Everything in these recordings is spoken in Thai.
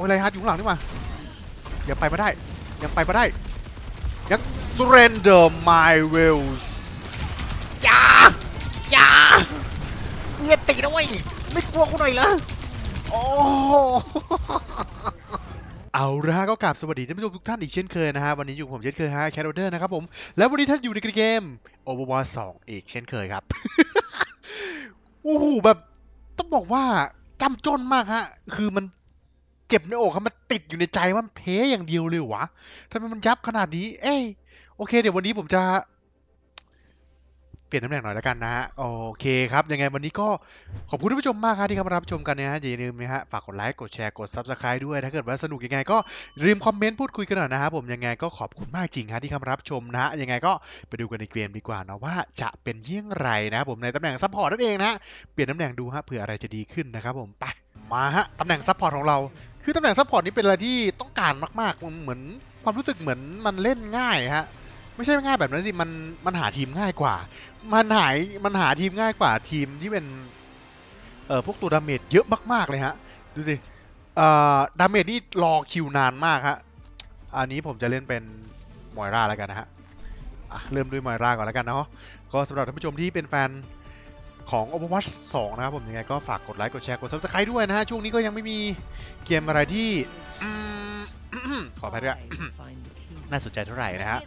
อ้ยไรฮัทอยู่ข้างหลังนี่มายังไปไม่ได้ ยังไปไม่ได้ ยัง surrender my will อย่าอย่าเงียตินะเว้ยไม่กลัวกูหน่อยเหรอโอ้เอาละฮะก็กราบสวัสดีท่านผู้ชมทุกท่านอีกเช่นเคยนะฮะ วันนี้อยู่กับผมเช่นเคยฮะแคทโรเดอร์นะครับผม แล้ววันนี้ท่านอยู่ในเกม Overwatch 2 อีกเช่นเคยครับโอ้โหแบบต้องบอกว่าจำจนมากฮะ คือมัน เจ็บในอกครับมันติดอยู่ในใจว่ามันเพอย่างเดียวเลยวะทำไมมันยับขนาดนี้ เอ้ยโอเค เดี๋ยววันนี้ผมจะ เปลี่ยนตำแหน่งหน่อยแล้วกันนะฮะโอเคครับ ยังไงวันนี้ก็ขอบคุณท่านผู้ชมมากครับที่เข้ามารับชมกันนะฮะอย่าลืมนะฮะฝากกดไลค์กดแชร์กด subscribe ด้วยถ้าเกิดว่าสนุกยังไงก็ลืมคอมเมนต์พูดคุยกันหน่อยนะครับผมยังไงก็ขอบคุณมากจริงฮะที่เข้ามารับชมนะฮะยังไงก็ไปดูกันในเกมดีกว่านะว่าจะเป็นเยี่ยงไรนะผมในตำแหน่งซัพพอร์ตนั่นเองนะฮะเปลี่ยนตำแหน่งดูฮะเผื่ออะไรจะดีขึ้นนะครับผมไป มาฮะตำแหน่งซัพพอร์ตของเรา คือตำแหน่งซัพพอร์ตนี้เป็นอะไรที่ต้องการมากๆมันเหมือนความรู้สึกเหมือนมันเล่นง่ายฮะไม่ใช่ง่ายแบบนั้นสิมันมันหาทีมง่ายกว่า มันหายมันหาทีมง่ายกว่าทีมที่เป็นเอ่อพวกตัวดาเมจเยอะมากๆเลยฮะดูสิเอ่อดาเมจนี่รอคิวนานมากฮะอันนี้ผมจะเล่นเป็นมอยราแล้วกันนะฮะอะเริ่มด้วยมอยราก่อนแล้วกันเนาะก็สำหรับท่านผู้ชมที่เป็นแฟน ของ Overwatch 2 นะครับผมยังไงก็ฝากกดไลค์กดแชร์กด Subscribe ด้วยนะฮะ ช่วงนี้ก็ยังไม่มีเกมอะไรที่ขออภัยด้วยน่าสนใจเท่าไหร่นะฮะ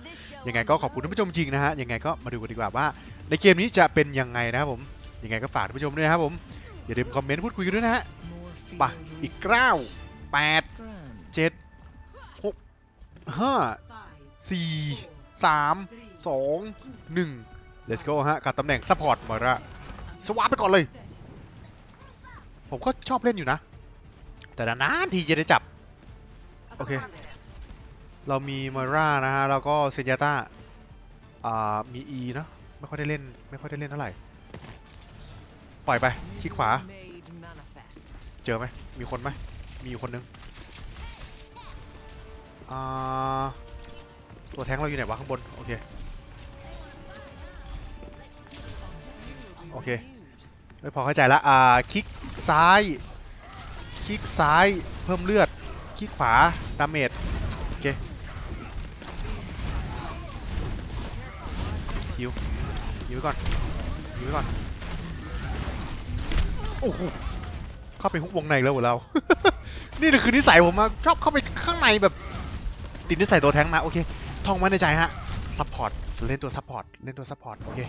ยังไงก็ขอบคุณท่านผู้ชมจริงนะฮะ ยังไงก็มาดูกันดีกว่าว่า ในเกมนี้จะเป็นยังไงนะครับผม ยังไงก็ฝากท่านผู้ชมด้วยนะครับผม อย่าลืมคอมเมนต์พูดคุยกันด้วยนะฮะไปอีกเก้าแปดเจ็ดหกห้าสี่สามสองหนึ่ง let's go ฮะกับตำแหน่งซัพพอร์ตมาละ สวาปไปก่อนเลย ผมก็ชอบเล่นอยู่นะ แต่นานๆทีจะได้จับ โอเค เรามีมาร่านะฮะ แล้วก็เซนยาต้า อ่า มี E เนอะไม่ค่อยได้เล่น ไม่ค่อยได้เล่นเท่าไหร่ ปล่อยไปคลิกขวา เจอไหม มีคนไหม มีคนนึง อ่า ตัวแท้งเราอยู่ไหนวะข้างบน โอเคโอเค ไม่พอเข้าใจละอ่าคลิกซ้าย คลิกซ้ายเพิ่มเลือด คลิกขวาดาเมจโอเคฮิวฮิวไว้ก่อนฮิวไว้ก่อนโอ้โหเข้าไปฮุกวงในแล้วเหรอเรา นี่คือนิสัยผมมาชอบเข้าไปข้างในแบบติดนิสัยตัวแท้งมาโอเคท่องไว้ในใจฮะซัพพอร์ตเล่นตัวซัพพอร์ตเล่นตัวซัพพอร์ตโอเค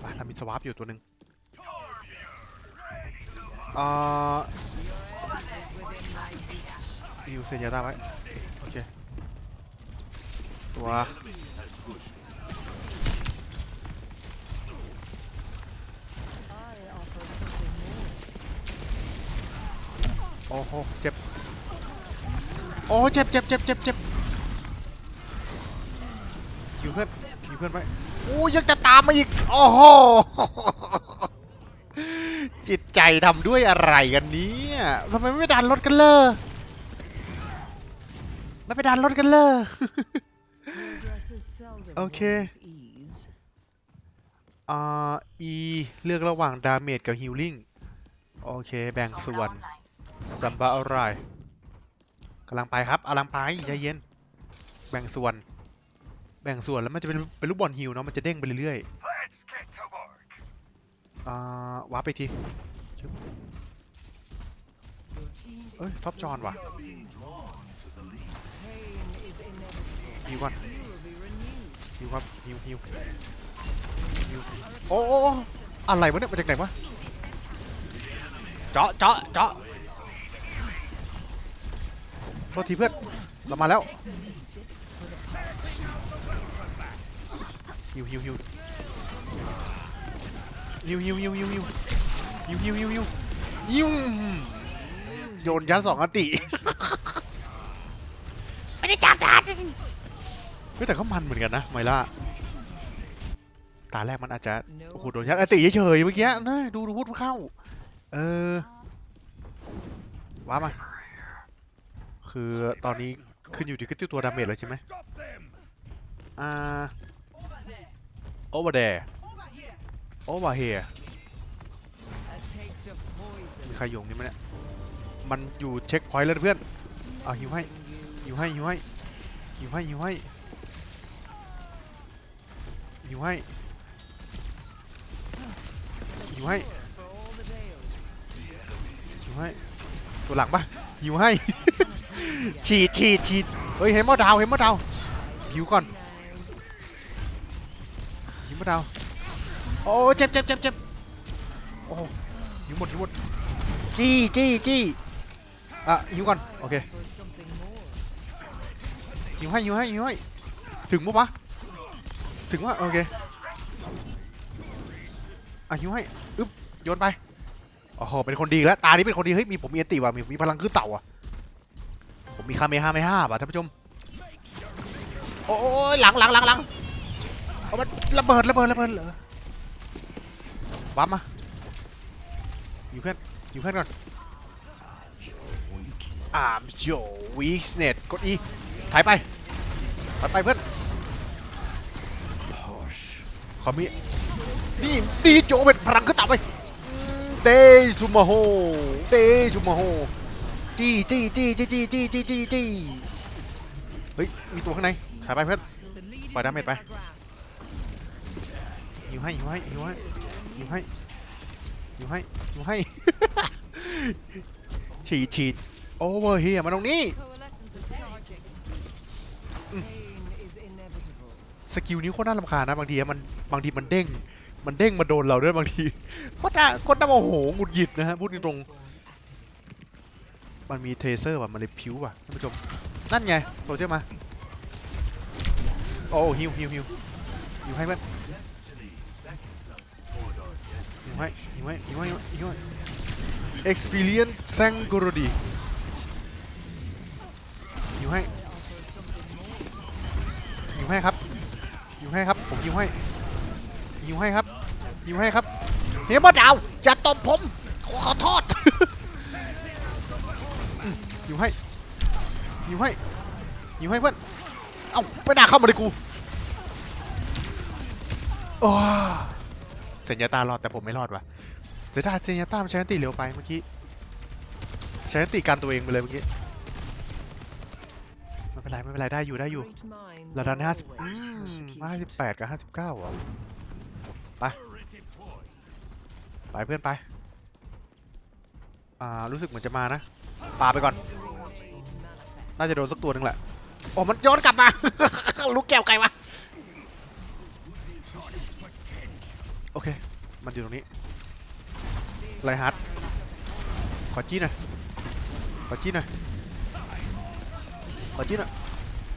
ไปเรามีสวาร์ปอยู่ตัวหนึ่ง อ่าฮิวเซนยาตาไว้ โอเค ตัวโอ้โห เจ็บ โอ้เจ็บเจ็บเจ็บเจ็บเจ็บคิวเพื่อนคิวเพื่อนไว้โอ้ยังจะตามมาอีก โอ้โห จิตใจทำด้วยอะไรกันเนี้ทำไมไม่ดันรถกันเลยไม่ไปดันรถกันเลยโอเคอ่า E เลือกระหว่างดาเมจกับฮิลลิ่งโอเค แบ่งส่วนซัมบาอะไรกำลังไปครับกำลังไปใจเย็น แบ่งส่วน แบ่งส่วนแล้วมันจะเป็นเป็นลูกบอลฮิวเนาะมันจะเด้งไปเรื่อยๆ อ่าว้าร์ปไปทีเอ้ยท็อปจอนว่ะฮิวก่อนฮิวครับฮิวฮิวฮิวโอ้โอ้โอ้อะไรวะเนี่ยมาจากไหนวะเจาะเจาะเจาะโทษทีเพื่อนเรามาแล้วฮิวฮิวฮิว ฮิวฮิวฮิวฮิวฮิวฮิวฮิวฮิวฮิวฮิวโยนยันสองอันติ ไม่ได้จับจับเฮ้ยแต่ก็มันเหมือนกันนะไมล่าตาแรกมันอาจจะโอ้โหโดนยัดอันติเฉยๆเมื่อกี้นะดูดูพูดเข้า เออว้ามาคือตอนนี้ขึ้นอยู่ที่ตัวดาเมจเลยใช่ไหมอ่า over there over here มีใคร อยู่ตรงนี่ไหมเนี่ย มันอยู่เช็คพอยต์แล้วนะเพื่อน เอาหิวให้หิวให้หิวให้หิวให้หิวให้หิวให้หิวให้หิวให้ ตัวหลังปะหิวให้ ฉีดฉีดฉีดเฮ้ยเฮมเมอร์ดาวเฮมเมอร์ดาวหิวก่อนหิวเมอร์ดาว โอ้เจ็บเจ็บเจ็บเจ็บโอ้หิวหมดหิวหมดจี้จี้จี้อะหิวก่อนโอเคหิวให้หิวให้หิวให้ถึงมั้ปะถึงวะโอเคอะหิวให้อึ๊บโยนไปโอ้โหเป็นคนดีแล้วตานี้เป็นคนดีเฮ้ยมีผมมีอติว่ะมีมีพลังขึ้นเต่าอะผมมีคาเมฮาเมห้าป่ะท่านผู้ชมโอ้ยหลังหลังหลังหลังเอามันระเบิดระเบิดระเบิดเหรอ วับมา อยู่เพื่อน อยู่เพื่อนก่อนอาร์มโจวีสเน็ตกดอีถ่ายไปถ่ายไปเพื่อนขอมีนี่ดีโจเป็นพลังขึ้นต่ำไปเดซูมาโฮเดซูมาโฮจี้จี้จี้จี้จี้จี้จี้จี้จี้เฮ้ย มีตัวข้างในถ่ายไปเพื่อนปล่อยดาเมจไปหิวให้หิวให้หิวให้ หิวให้หิวให้หิวให้ ฉีดฉีดโอเวอร์เฮียมาตรงนี้ สกิลนี้โคตรน่ารำคาญนะบางทีมันบางทีมันเด้ง มันเด้งมาโดนเราด้วยบางทีโคตรน่าโคตรน่าโมโหหงุดหงิดนะฮะพูดตรงมันมีเทเซอร์ว่ะมันเลยพิ้วว่ะท่านผู้ชมนั่นไงโซเชียลมาโอ้ฮิวฮิวฮิวฮิวให้เพื่อน ฮิวให้ฮิวให้ฮิวให้ฮิวให้ experience แซงโกรดีฮิวให้ฮิวให้ครับฮิวให้ครับ ผมฮิวให้ฮิวให้ครับฮิวให้ครับเฮียมาดาวอย่าตบผมขอขอโทษอืมฮิวให้ฮิวให้ฮิวให้เพื่อนเอ้าไม่น่าเข้ามาเลยกูโอ้ เซนยาตารอดแต่ผมไม่รอดว่ะเสียดาเซนยาตามันใช้อันติเร็วไปเมื่อกี้ใช้อันติการตัวเองไปเลยเมื่อกี้ไม่เป็นไรไม่เป็นไรได้อยู่ได้อยู่ Great minds ระดับห้าสิบห้าสิบแปดกับห้าสิบเก้าอะไปไปเพื่อนไปอ่ารู้สึกเหมือนจะมานะปาไปก่อน น่าจะโดนสักตัวหนึ่งแหละโอ้มันย้อนกลับมา ลูกแก้วไก่วะ โอเค มันอยู่ตรงนี้ไลฮาร์ดขอจี้หน่อยขอจี้หน่อยขอจี้หน่อย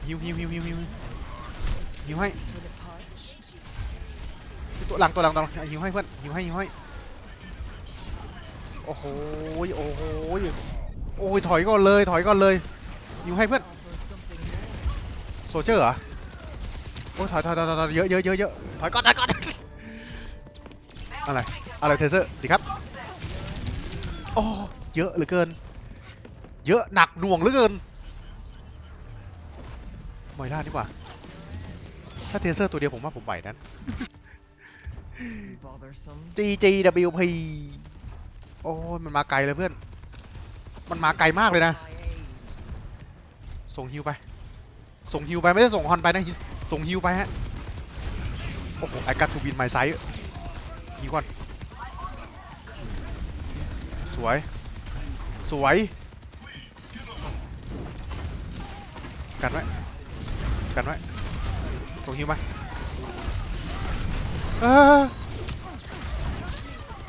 ฮิวฮิวฮิวฮิวฮิวฮิวให้ตัวหลังตัวหลังตัวหลังฮิวให้เพื่อนฮิวให้ฮิวให้โอ้โหยโอ้โหยโอ้ยถอยก่อนเลยถอยก่อนเลยฮิวให้เพื่อนโซเจอร์เหรอโอ้ยถอยถอยถอยถอยเยอะเยอะเยอะเยอะถอยก่อนถอย อะไร อะไรเทเซอร์ดีครับโอ้เยอะเหลือเกิน เยอะหนักหน่วงเหลือเกินไม่ได้ดีกว่า ถ้าเทเซอร์ตัวเดียวผมว่าผมไหวนั้น GGWP โอ้มันมาไกลเลยเพื่อน มันมาไกลมากเลยนะ ส่งฮิวไป ส่งฮิวไปไม่ได้ส่งฮอนไปนะ ส่งฮิวไปฮะ โอ้โหไอ้กัตทูบินไมไซส์ ฮิวก่อน สวย สวย กันไว้ กันไว้ส่งฮิวไปเออ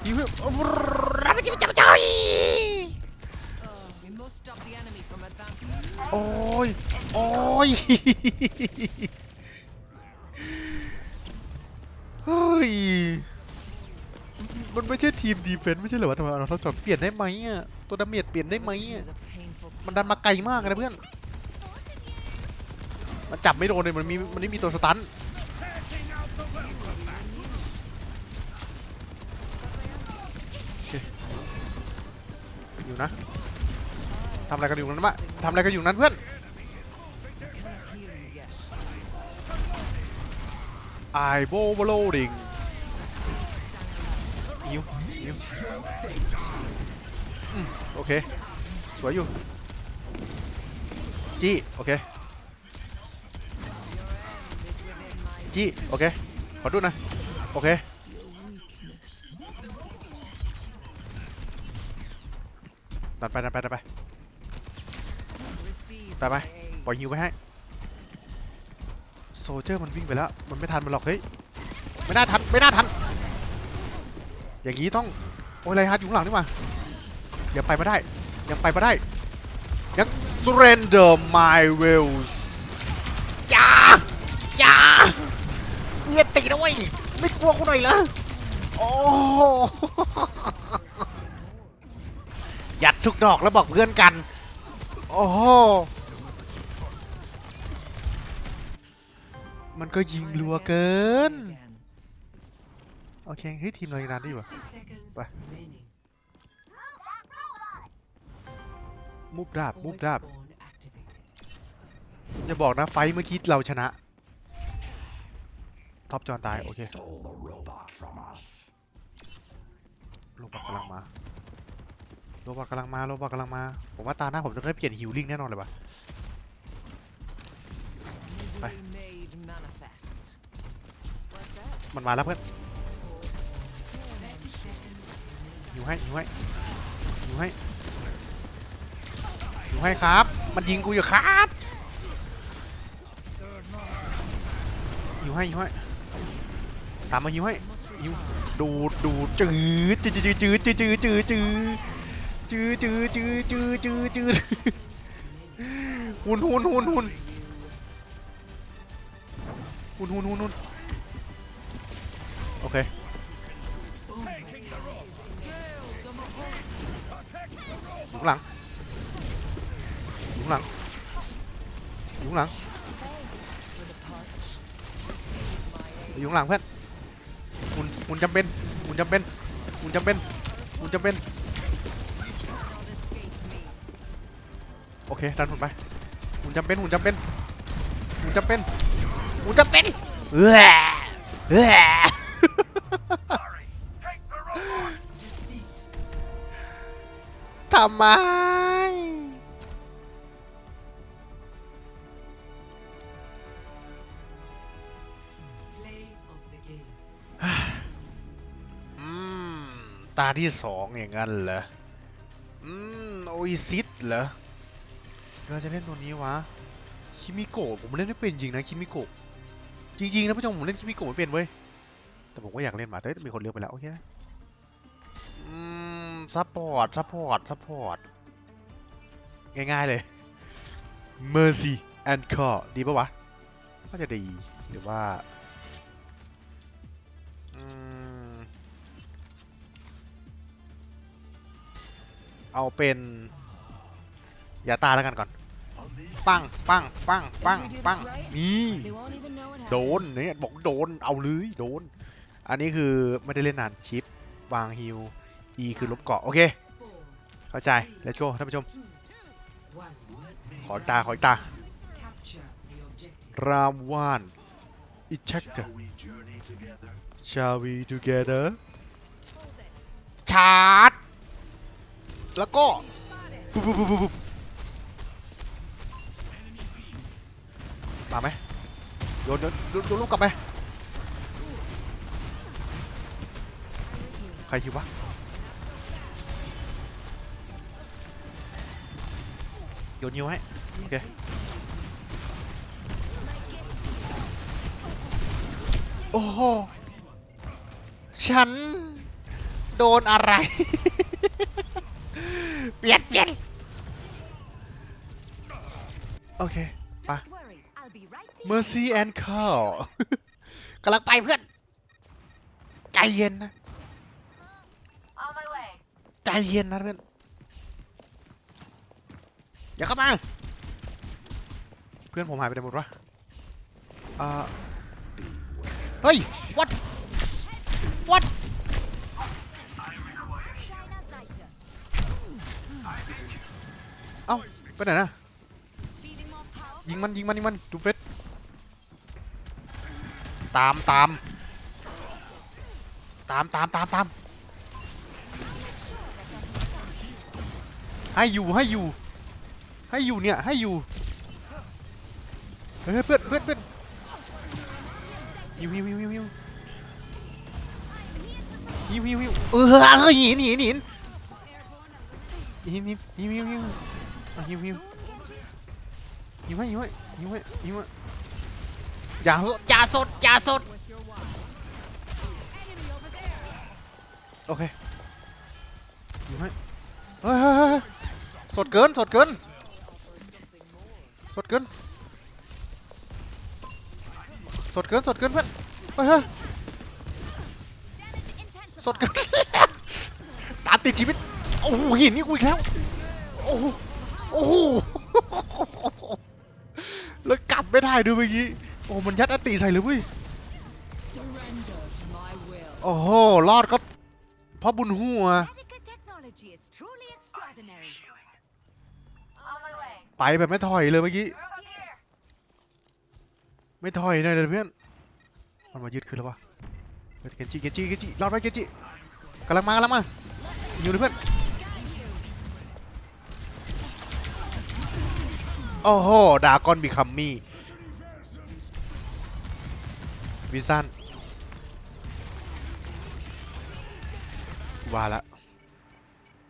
ฮิวฮิวโอ้โหรับไปจิบจับใจ Oh, we must stop the enemy from advancing. โอ้ย โอ้ย ทีมดีเฟนต์ไม่ใช่เหรอวะทำไมเราทดสอบเปลี่ยนได้ไหมอะตัวดาเมจเปลี่ยนได้ไหมอะมันดันมาไกลมากนะเพื่อน มันจับไม่โดนเลยมันมีมันไม่มีตัวสตันอยู่นะทำอะไรกันอยู่นั้นมะทำอะไรกันอยู่นั้นเพื่อนไอโบโบโลดิง วยิวโอเค สวยอยู่ จี้ โอเค จี้ โอเค ขอดูน่อยโอเคดันไปดันไปดันไป receive ไปไป ปล่อยฮิวไปให้ โซเจอร์มันวิ่งไปแล้ว มันไม่ทันมันหรอก เฮ้ย ไม่น่าทัน ไม่น่าทัน อย่างนี้ต้องโอ้ยไรฮัทอยู่ข้างหลังนี่มายังไปไม่ได้ ยังไปไม่ได้ ยัง surrender my wills จ้าจ้าเงียตินะเว้ยไม่กลัวกูหน่อยเหรอโอ้โหยัดทุกดอกแล้วบอกเพื่อนกัน โอ้โหมันก็ยิงรัวเกิน โอเคเฮ้ยทีมเรายังนานดีวะ Bye. remaining. มุบดาบมุบดาบ Void spawn activated. อย่าบอกนะไฟท์เมื่อกี้เราชนะท็อปจอนตาย โอเค stole the robot from us. โรบอทกำลังมาโรบอทกำลังมาโรบอทกำลังมา ผมว่าตาหน้าผมจะได้เปลี่ยนฮิลลิ่งแน่นอนเลยว่ะ Misery made manifest. What's that? มันมาแล้วเพื่อน ให้อยู่ให้อยู่ให้อยู่ให้ครับ มันยิงกูอยู่ครับอยู่ให้อยู่ให้ตามมายิวให้ยิวดูดดูดจืดจืดจืดจืดจืดจืดจืดจืดจืดจืดจืดจืดจืดจืดหุ่นหุ่นหุ่นหุ่นหุ่นหุ่นหุ่นหุ่น หลังอยู่ข้างหลังอยู่ข้างหลังเพื่อนหุ่นหุ่นจำเป็นหุ่นจำเป็นหุ่นจำเป็นหุ่นจำเป็น โอเค ดันหุ่นไปหุ่นจำเป็นหุ่นจำเป็นหุ่นจำเป็นหุ่นจำเป็นเออเออทำไม ที่สองอย่างนั้นเหรอ อืม โอซิสเหรอ เราจะเล่นตัวนี้วะ คิมิโกะผมเล่นไม่เป็นจริงนะคิมิโกะ จริงๆนะผู้ชมผมเล่นคิมิโกะไม่เป็นเว้ย แต่ผมก็อยากเล่นมาแต่มีคนเลือกไปแล้วโอเคนะอืม ซัพพอร์ต ซัพพอร์ต ซัพพอร์ต ง่ายๆเลย Mercy and Call ดีปะวะน่าจะดีหรือว่า เอาเป็นยาตาแล้วกันก่อน ปังปังปังปังปังนี่โดนเนี่ยบอกโดนเอาเลยโดน อันนี้คือไม่ได้เล่นนานชิปวางฮิว E คือลบเกาะโอเค เข้าใจ let's go ท่านผู้ชม ขอตาขอตา Capture the objective. รามวาน ejector Shall we together? shall we together ชาร์จ แล้วก็ปุ๊บปุ๊บปุ๊บปุ๊บปุ๊บมาไหมโยนโยนโยนโยนลูกกลับไปใครคิววะโยนยิวให้โอเคโอ้โหฉัน โดนอะไร เปลี่ยนเปลี่ยนโอเค ไป worry, I'll be right there. Mercy and Call กำลังไปเพื่อน ใจเย็นนะ On my way. ใจเย็นนะเพื่อน อย่าเข้ามา เพื่อนผมหายไปไหนหมดวะอ่าเฮ้ย what what เอ้าไปไหนนะยิงมันยิงมันยิงมันดูเฟสตามตามตามตามตามตามให้อยู่ให้อยู่ ให้อยู่เนี่ยให้อยู่เฮ้ยเพื่อนเพื่อนเพื่อนฮิวฮิวฮิวฮิวฮิวฮิวฮิวฮิวเออเฮ้ยหินหินหินหินหินฮิวฮิว ฮิวอะฮิวฮิวฮิวให้ฮิวให้ฮิวให้ฮิวให้อย่าเหอะอย่าสดอย่าสดโอเคฮิวให้เฮ้ยเฮ้ยเฮ้ยสดเกินสดเกินสดเกินสดเกินสดเกินเพื่อนเฮ้ยเฮ้ยสดเกินตามติดชีวิตโอ้โหหินนี่กูอีกแล้วโอ้ อ้โหแล้วกลับไม่ได้ด้วยเมื่อกี้ โอ้มันยัดอติใส่เลยเว้ย Surrender to my will. โอ้โห รอดก็เพราะบุญหัว Medical technology is truly extraordinary. On my way. ไปแบบไม่ถอยเลยเมื่อกี้ We're over here. ไม่ถอยเลยเลยเพื่อน มันมายึดคืนแล้ววะเฮ้ยเกนจิเกนจิเกนจิรอดไว้เกนจิกำลังมากำลังมาอยู่เลยเพื่อน โอ้โห ดากอนบีคัมมี่ วิสันว่าละ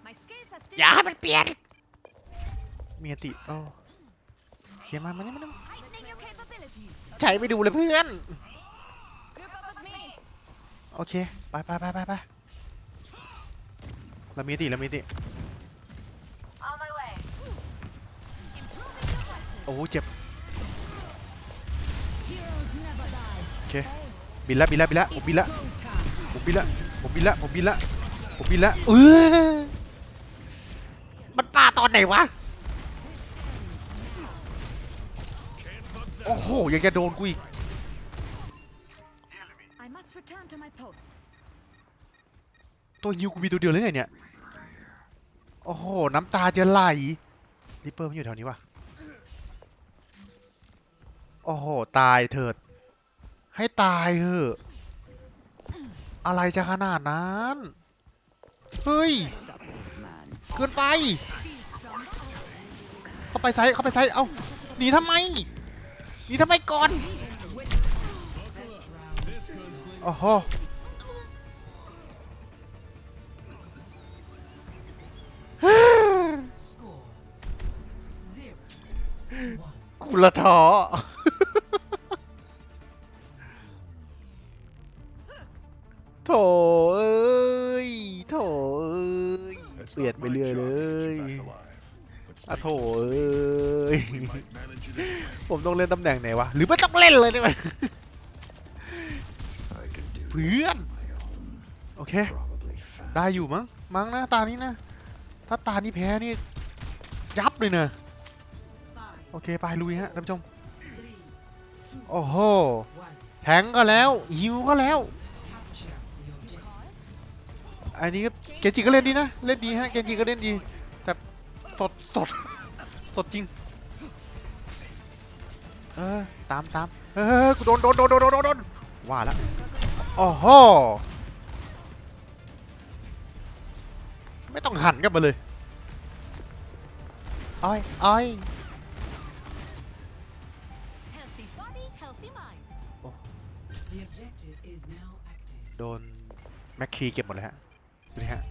My skills are still อย่าให้มันเปลี่ยน มีอติโอ้เขียนมามันนี่มันนี่ heightening your capabilities. ใช้ไปดูเลยเพื่อน Group up with me. โอเค ไปไปไปไปไปเรามีอติเรามีอติ อ้โหเจ็บ Heroes never die. โอเคบินละบินละบินละผมบินละ Go time. ผมบินละผมบินละผมบินละผมบินละเออมันป่าตอนไหนวะโอ้โหยังจะโดนกูอีก I must return to my post. ตัวยิวกูมีตัวเดียวเลยไงเนี่ยโอ้โหน้ำตาจะไหลริปเปอร์มันอยู่แถวนี้วะโอ้โห ตายเถิด ให้ตายเถอะอะไรจะขนาดนั้น เฮ้ย เกินไป เข้าไปไซส์เข้าไปไซส์เอาหนีทำไม หนีทำไมก่อน โอ้โหกูละท้อ โถเอ้ย ผมต้องเล่นตำแหน่งไหนวะ หรือไม่ต้องเล่นเลยได้ไหมเพื่อน โอเค ได้อยู่มั้ง มั้งนะตานี้นะ ถ้าตานี้แพ้นี่ ยับเลยเนะ โอเค ไปลุยฮะท่านผู้ชม โอ้โห แทงก็แล้วฮิวก็แล้วอันนี้เกจิก็เล่นดีนะ เล่นดีฮะ เกจิก็เล่นดี แต่สดสด สดจริง เออ ตามตามเออกูโดนโดนโดนโดนโดนโดนว่าแล้วโอ้โหไม่ต้องหันกลันมาเลยอ้อยอ้อย Healthy body, healthy mind. The objective is now active. โดนแม็กคีเก็บหมดเลยฮะดูดิฮะ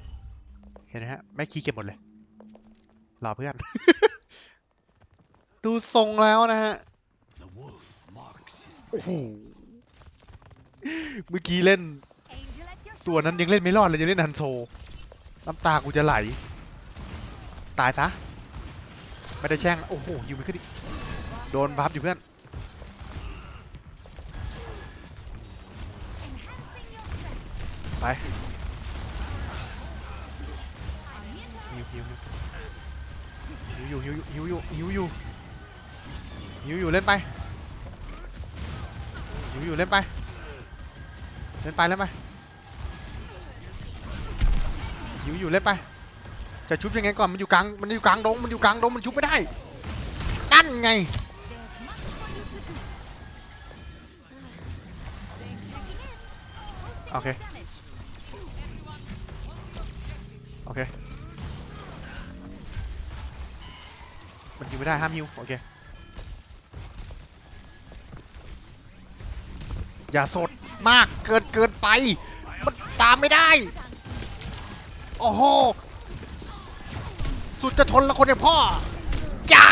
เห็นไหมฮะ แม็กคีเก็บหมดเลยรอเพื่อน ดูทรงแล้วนะฮะโอ้โหเมื่อกี้เล่น ตัวนั้นยังเล่นไม่รอดเลยยังเล่นฮันโซน้ำตากูจะไหล ตายซะไม่ได้แช่งโอ้โหยิวไม่ขึ้นดิโดนบัฟอยู่เพื่อนไปฮิวฮิวฮิวฮิวฮิวอยู่ฮิวอยู่ฮิวอยู่ ฮิวอยู่เล่นไปฮิวอยู่เล่นไป เล่นไปเล่นไปฮิวอยู่เล่นไป จะชุบยังไงก่อนมันอยู่กลางมันอยู่กลางดงมันอยู่กลางดงมันชุบไม่ได้นั่นไง There's much for you to do. Checking in. Posting Okay. damage. โอเคมันฮิวไม่ได้ห้ามฮิวโอเค อย่าสดมากเกินเกินไป มันตามไม่ได้ โอ้โห สุดจะทนละคนเนี่ยพ่อ อย่า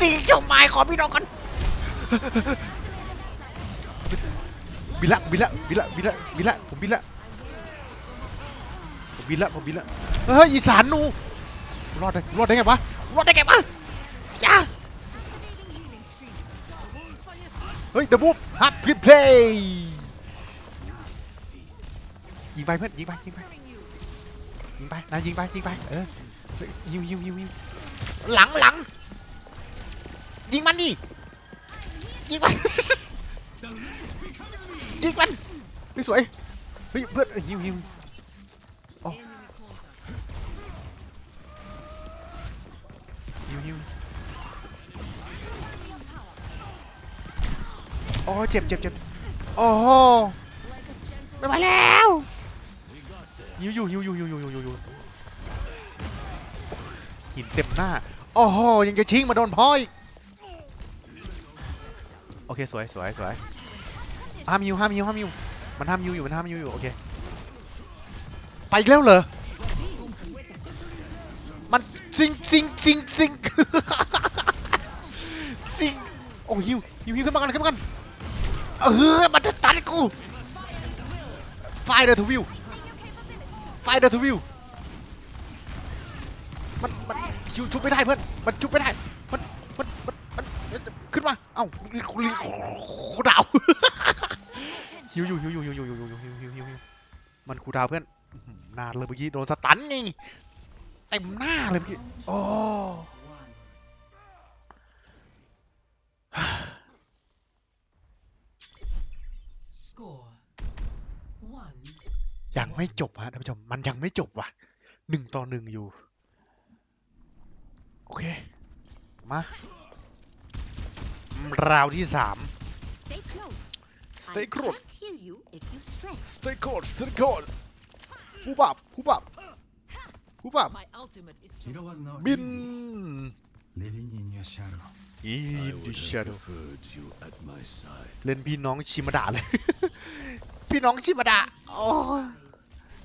สิ่งเจ้าไม้ขอพี่น้องกันบินละบินละบินละบินละบินละผมบินละผมบินละผมบินละเฮ้ยอีสานหนูรอดได้รอดได้ไงวะรอดได้ไงวะ เฮ้ยเดบูฟฮัตพรีเพลย์ยิงไปเพื่อนยิงไปยิงไปยิงไปนายยิงไปยิงไปเออเฮ้ยยิงยิงยิงยิงหลังหลังยิงมันดิยิงมันยิงมันไม่สวยเฮ้ยเพื่อนเอ้ยยิงยิง อ้เจ็บเจ็บเจ็บโอ้โหไม่ไหวแล้วยิวอยู่ยิวอยู่ยิวอยู่ยิวอยู่ยิวหินเต็มหน้า โอ้โห ยังจะชิงมาโดนพ่ออีก โอเค สวยสวยสวยห้ามยิวห้ามยิวห้ามยิวมันห้ามยิวอยู่ มันห้ามยิวอยู่ โอเค ไปอีกแล้วเหรอ มันซิงซิงซิงซิงซิงโอ้ฮิวฮิวฮิวขึ้นมากันขึ้นมากัน เออมันจะตันกูไฟเดอร์ทูวิวไฟเดอร์ทูวิวมันมันชุบชุบไม่ได้เพื่อนมันชุบไม่ได้มันมันมันมันขึ้นมาเอ้าลิงลิงคูดาวฮิวอยู่ฮิวอยู่ฮิวอยู่ฮิวอยู่ฮิวฮิวฮิวฮิวมันคูดาวเพื่อนนานเลยเมื่อกี้โดนสตันไงเต็มหน้าเลยเมื่อกี้โอ้ ยังไม่จบฮะท่านผู้ชม มันยังไม่จบว่ะหนึ่งต่อหนึ่งอยู่ โอเค มาราวที่สาม Stay close. Stay I close. can't hear you if you stray. stay cold stay cold ฟูบับฟูบับฟูบับ My ultimate is to It was not บิน easy living in your shadow. อี I ดิ would ช have โด preferred you at my side. เล่นพี่น้องชิมาดะเลย พี่น้องชิมาดะโอ้ย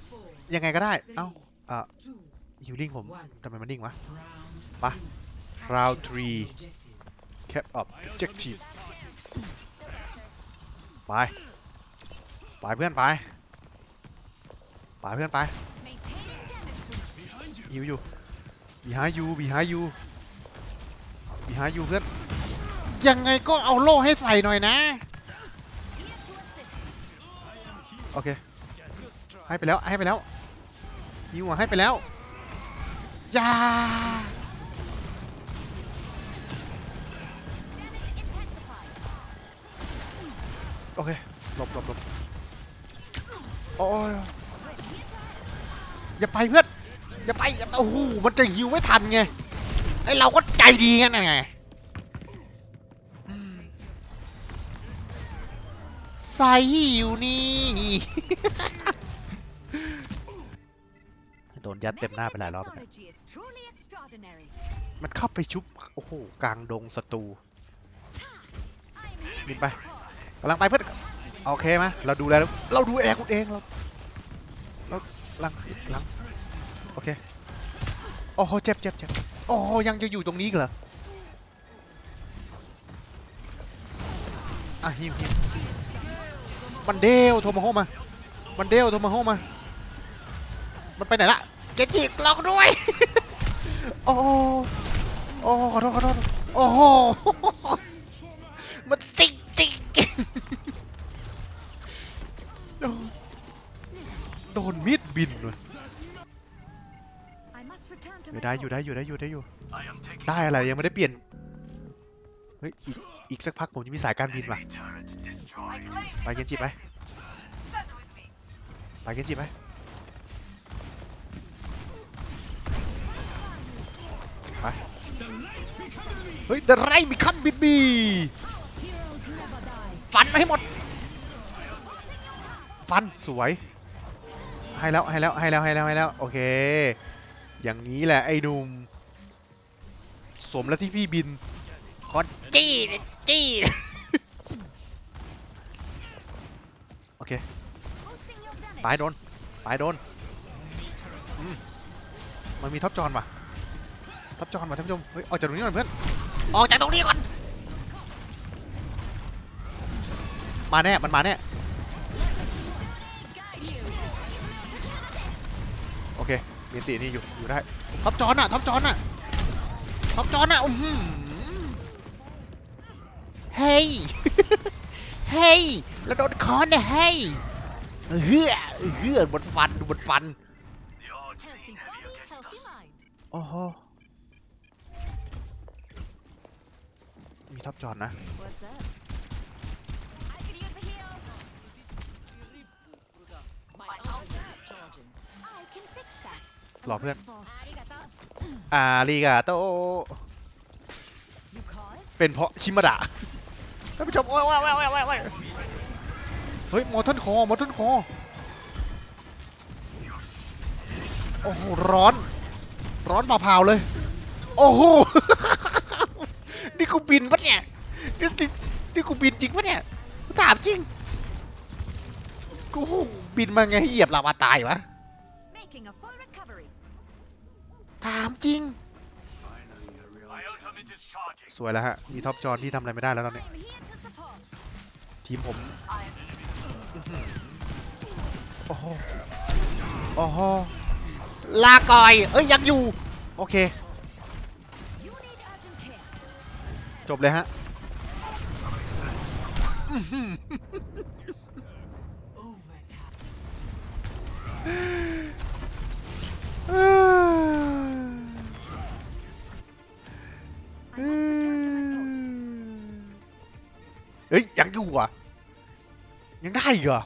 four ยังไงก็ได้ เอ้า two ฮิวลิ่งผมทำไมมันนิ่งวะ round ไป round three objective cap up objective ไป ไปเพื่อนไป ไปเพื่อนไปยิวอยู่ behind you behind you behind you เพื่อน ยังไงก็เอาโล่ให้ใส่หน่อยนะ โอเค ให้ไปแล้ว ให้ไปแล้วยิวอะให้ไปแล้วยาโอเค หลบหลบหลบโอ้ยอย่าไปเพื่อน อย่าไปอย่าโอ้โห มันจะหิวไม่ทันไง ไอเราก็ ใจดีกันไงอืมใส่อยู่นี่ โดนยัดเต็มหน้าไปหลายรอบแล้ว Technology is truly extraordinary. มันเข้าไปชุบ โอ้โห กลางดงศัตรูบินไปกำลังไปเพื่อนโอเคไหมเราดูแลแล้วเราดูแอร์คุณเองเราเราหลังหลังโอเค โอ้โหเจ็บเจ็บเจ็บ โอ้ยังจะอยู่ตรงนี้อีกเหรออะฮิวฮิวมันเดวโทรมาโฮมา มันเดวโทรมาโฮมา มันไปไหนละเกจิล็อกด้วย โอ้โอ้ขอโทษขอโทษโอ้โหมันสิงจริงโดนโดนมีดบินเลย อยู่ my ได้อยู่ได้ post. อยู่ได้อยู่ได้อยู่ ได้อะไรยังไม่ได้เปลี่ยน เฮ้ยอีกอีกสักพักผมจะมีสายการบินว่ะ ไปเกนจิไปไปเกนจิไปไปเฮ้ยเดไรมีคัมบินบีฟันมาให้หมด ฟันสวย ให้แล้วให้แล้วให้แล้วให้แล้วให้แล้วโอเค อย่างนี้แหละไอ้หนุ่มสมแล้วที่พี่บินขอจี้เลยจี้เค Boosting your damage. ปลายโดนปลายโดนอืมมันมีท็อปจอนว่ะท็อปจอนว่ะท่านผู้ชม เฮ้ย ออกจากตรงนี้ก่อนเพื่อน ออกจากตรงนี้ก่อน มาแน่ มันมาแน่ เคมีตีนี่อยู่อยู่ได้ท็อปจอนอะท็อปจอนอะท็อปจอนอะอือหือเฮ้ยเฮ้ยแล้วโดนคอนเนี่ยเฮ้ยเฮือเฮือบนฟันบนฟัน Healthy body, healthy mind. โอ้โหมีท็อปจอนนะ รอเพื่อน Arigato. อาริกาโต You call it? เป็นเพราะชิมาดะท่านผู้ชมโอ้ยโอ้ยโอ้ยโอ้ยโอ้ยโอ้ยเฮ้ยมอทันคอมอทันคอ โอ้โห ร้อน ร้อนเผาๆเลย โอ้โห นี่กูบินปะเนี่ย นี่นี่นี่กูบินจริงปะเนี่ยกูถามจริง กูบินมาไงให้เหยียบลาวาตายวะ ถามจริง สวยแล้วฮะ มีท็อปจอนที่ทำอะไรไม่ได้แล้วตอนนี้ I'm here to support. ทีมผมอื้อหือโอ้โห โอ้โห ลาก่อย เอ้ย ยังอยู่ โอเค You need urgent care. จบเลยฮะอื้อหือ เฮ้ย ยังอยู่อะ ยังได้อีกเหรอ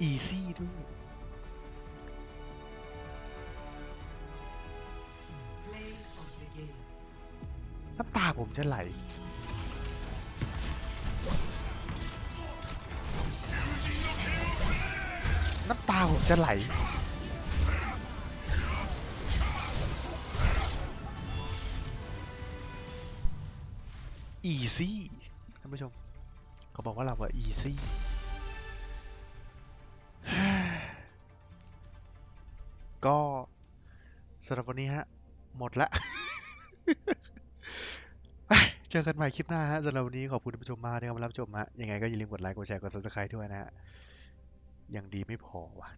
อีซี่ด้วยน้ำตาผมจะไหลาจะไหล อีซี่ท่านผู้ชมเขาบอกว่าเราว่าอีซี่ก็สำหรับวันนี้ฮะ หมดละเจอกันใหม่คลิปหน้าฮะสำหรับวันนี้ขอบคุณท่านผู้ชมมากที่เข้ามารับชมฮะยังไงก็อย่าลืมกดไลค์กดแชร์กด subscribe ด้วยนะฮะ ยังดีไม่พอว่ะ